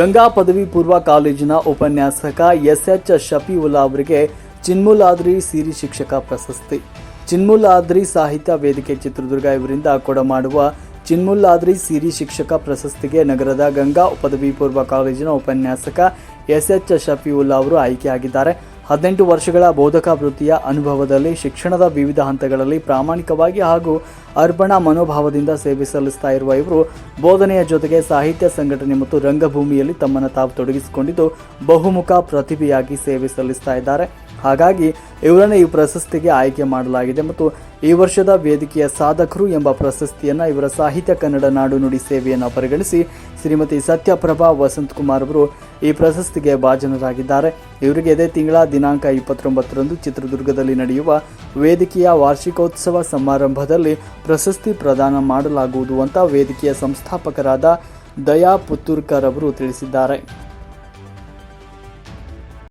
ಗಂಗಾ ಪದವಿ ಪೂರ್ವ ಕಾಲೇಜಿನ ಉಪನ್ಯಾಸಕ ಎಸ್ ಎಚ್ ಶಫೀವುಲ್ಲಾ ಅವರಿಗೆ ಚಿನ್ಮುಲಾದ್ರಿ ಸಿರಿ ಶಿಕ್ಷಕ ಪ್ರಶಸ್ತಿ. ಚಿನ್ಮುಲಾದ್ರಿ ಸಾಹಿತ್ಯ ವೇದಿಕೆ ಚಿತ್ರದುರ್ಗ ಇವರಿಂದ ಕೊಡಮಾಡುವ ಚಿನ್ಮುಲ್ಲಾದ್ರಿ ಸಿರಿ ಶಿಕ್ಷಕ ಪ್ರಶಸ್ತಿಗೆ ನಗರದ ಗಂಗಾ ಪದವಿ ಪೂರ್ವ ಕಾಲೇಜಿನ ಉಪನ್ಯಾಸಕ ಎಸ್ ಎಚ್ ಶಫೀವುಲ್ಲಾ ಅವರು ಆಯ್ಕೆಯಾಗಿದ್ದಾರೆ. ಹದಿನೆಂಟು ವರ್ಷಗಳ ಬೋಧಕ ವೃತ್ತಿಯ ಅನುಭವದಲ್ಲಿ ಶಿಕ್ಷಣದ ವಿವಿಧ ಹಂತಗಳಲ್ಲಿ ಪ್ರಾಮಾಣಿಕವಾಗಿ ಹಾಗೂ ಅರ್ಪಣಾ ಮನೋಭಾವದಿಂದ ಸೇವೆ ಸಲ್ಲಿಸ್ತಾ ಇರುವ ಇವರು ಬೋಧನೆಯ ಜೊತೆಗೆ ಸಾಹಿತ್ಯ ಸಂಘಟನೆ ಮತ್ತು ರಂಗಭೂಮಿಯಲ್ಲಿ ತಮ್ಮನ್ನು ತಾವು ತೊಡಗಿಸಿಕೊಂಡಿದ್ದು ಬಹುಮುಖ ಪ್ರತಿಭೆಯಾಗಿ ಸೇವೆ ಸಲ್ಲಿಸ್ತಾ ಇದ್ದಾರೆ. ಹಾಗಾಗಿ ಇವರನ್ನು ಈ ಪ್ರಶಸ್ತಿಗೆ ಆಯ್ಕೆ ಮಾಡಲಾಗಿದೆ ಮತ್ತು ಈ ವರ್ಷದ ವೇದಿಕೆಯ ಸಾಧಕರು ಎಂಬ ಪ್ರಶಸ್ತಿಯನ್ನು ಇವರ ಸಾಹಿತ್ಯ ಕನ್ನಡ ನಾಡು ನುಡಿ ಸೇವೆಯನ್ನು ಪರಿಗಣಿಸಿ ಶ್ರೀಮತಿ ಸತ್ಯಪ್ರಭಾ ವಸಂತ್ ಕುಮಾರ್ ಅವರು ಈ ಪ್ರಶಸ್ತಿಗೆ ಭಾಜನರಾಗಿದ್ದಾರೆ. ಇವರಿಗೆ ಇದೇ ತಿಂಗಳ ದಿನಾಂಕ ಇಪ್ಪತ್ತೊಂಬತ್ತರಂದು ಚಿತ್ರದುರ್ಗದಲ್ಲಿ ನಡೆಯುವ ವೇದಿಕೆಯ ವಾರ್ಷಿಕೋತ್ಸವ ಸಮಾರಂಭದಲ್ಲಿ ಪ್ರಶಸ್ತಿ ಪ್ರದಾನ ಮಾಡಲಾಗುವುದು ಅಂತ ವೇದಿಕೆಯ ಸಂಸ್ಥಾಪಕರಾದ ದಯಾ ಪುತ್ತೂರ್ಕರ್ ಅವರು ತಿಳಿಸಿದ್ದಾರೆ.